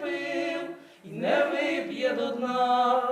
пив і не вип'є до дна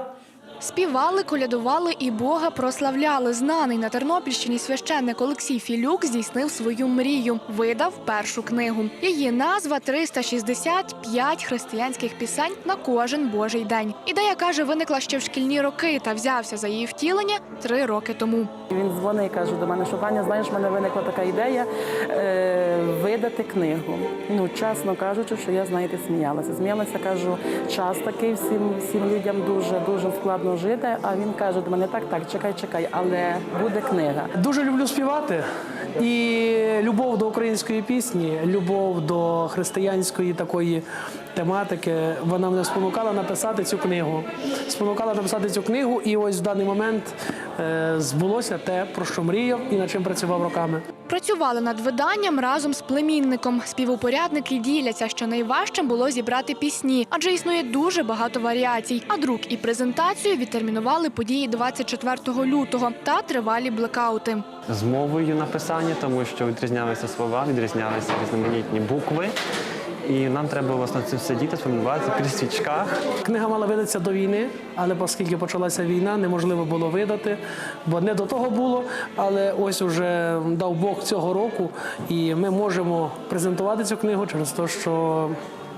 співали, колядували і Бога прославляли. Знаний на Тернопільщині священник Олексій Філюк здійснив свою мрію. Видав першу книгу. Її назва 365 християнських пісень на кожен божий день. Ідея каже, виникла ще в шкільні роки та взявся за її втілення три роки тому. Він дзвонить і каже до мене, що Таня, знаєш, в мене виникла така ідея е, видати книгу. Ну, чесно кажучи, що я, знаєте, сміялася. Сміялася, кажу, час такий, всім, всім людям дуже дуже складно жити. А він каже до мене, так, так, чекай, чекай, але буде книга. Дуже люблю співати. І любов до української пісні, любов до християнської такої тематики, вона мене спонукала написати цю книгу. Спонукала написати цю книгу, і ось в даний момент збулося те, про що мріяв і над чим працював роками. Працювали над виданням разом з племінником. Співупорядники діляться, що найважчим було зібрати пісні, адже існує дуже багато варіацій. А друк і презентацію відтермінували події 24 лютого та тривалі блекаути. з мовою написання, тому що відрізнялися слова, відрізнялися різноманітні букви. І нам треба власне цим сидіти, сформувати при свічках. Книга мала видатися до війни, але оскільки почалася війна, неможливо було видати, бо не до того було. Але ось уже дав Бог цього року, і ми можемо презентувати цю книгу через те, що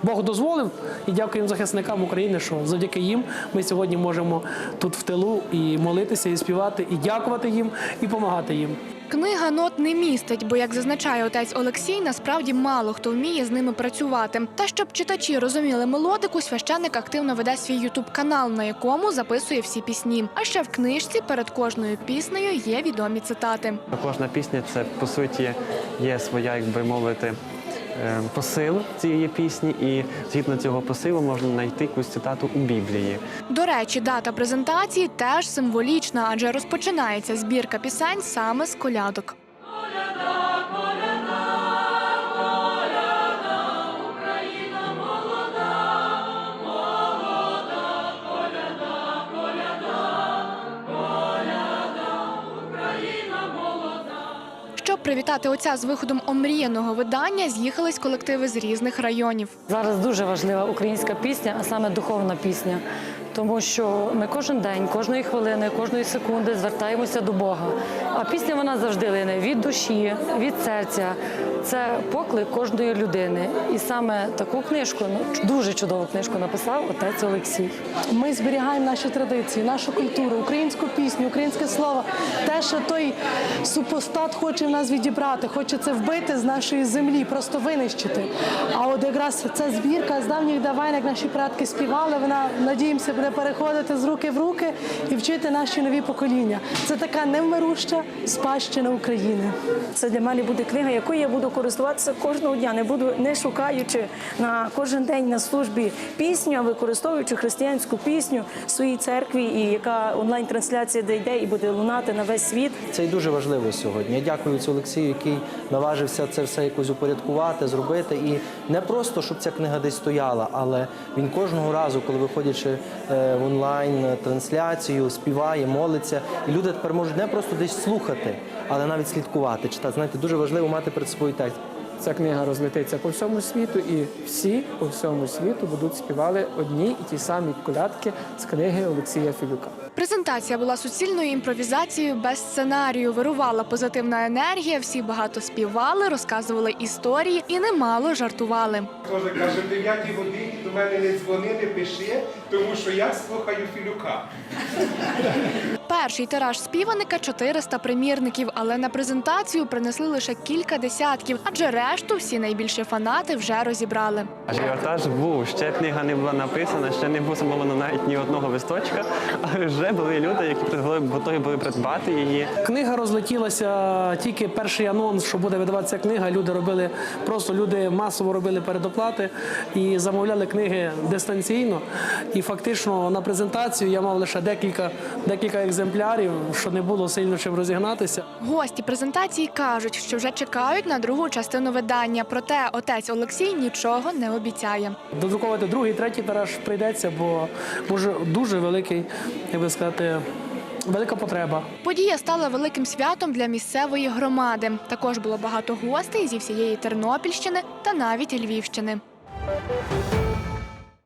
Бог дозволив, і дякуємо захисникам України, що завдяки їм ми сьогодні можемо тут в тилу і молитися, і співати, і дякувати їм, і допомагати їм. Книга нот не містить, бо, як зазначає отець Олексій, насправді мало хто вміє з ними працювати. Та щоб читачі розуміли мелодику, священник активно веде свій ютуб канал, на якому записує всі пісні. А ще в книжці перед кожною піснею є відомі цитати. Кожна пісня це по суті є своя, як би мовити, посил цієї пісні, і згідно цього посилу можна знайти якусь цитату у Біблії. До речі, дата презентації теж символічна, адже розпочинається збірка пісень саме з колядок. Привітати отця з виходом омріяного видання, з'їхались колективи з різних районів. Зараз дуже важлива українська пісня, а саме духовна пісня. Тому що ми кожен день, кожної хвилини, кожної секунди звертаємося до Бога. А пісня вона завжди лине від душі, від серця. Це поклик кожної людини. І саме таку книжку, ну, дуже чудову книжку написав отець Олексій. Ми зберігаємо наші традиції, нашу культуру, українську пісню, українське слово. Те, що той супостат хоче в нас відібрати, хоче це вбити з нашої землі, просто винищити. А от якраз ця збірка з давніх давайн, як наші предки співали, вона надіємося буде переходити з руки в руки і вчити наші нові покоління. Це така невмируща спадщина України. Це для мене буде книга, якою я буду користуватися кожного дня. Не буду не шукаючи на кожен день на службі пісню, а використовуючи християнську пісню в своїй церкві, і яка онлайн-трансляція дійде і буде лунати на весь світ. Це і дуже важливо сьогодні. Я дякую цю Олексію, який наважився це все якось упорядкувати, зробити. І не просто, щоб ця книга десь стояла, але він кожного разу, коли виходячи в онлайн трансляцію, співає, молиться. І люди тепер можуть не просто десь слухати, але навіть слідкувати. Читати. Знаєте, дуже важливо мати перед собою текст. Ця книга розлетиться по всьому світу, і всі по всьому світу будуть співали одні і ті самі колядки з книги Олексія Філюка. Презентація була суцільною імпровізацією без сценарію. Вирувала позитивна енергія, всі багато співали, розказували історії і немало жартували. Тоже каже, в 9 годині до мене не дзвони, не пиши, тому що я слухаю Філюка. Перший тираж співаника 400 примірників, але на презентацію принесли лише кілька десятків, адже решту всі найбільші фанати вже розібрали. Ажіотаж був, ще книга не була написана, ще не було замовлено навіть ні одного листочка, але вже були люди, які готові- були придбати її. Книга розлетілася тільки перший анонс, що буде видаватися книга. Люди робили просто люди масово робили передоплати і замовляли книги дистанційно. І фактично на презентацію я мав лише декілька, декілька екземплярів, що не було сильно чим розігнатися. Гості презентації кажуть, що вже чекають на другу частину видання. Проте отець Олексій нічого не обіцяє. Додруковувати другий, третій тираж прийдеться, бо може дуже великий, як би сказати, велика потреба. Подія стала великим святом для місцевої громади. Також було багато гостей зі всієї Тернопільщини та навіть Львівщини.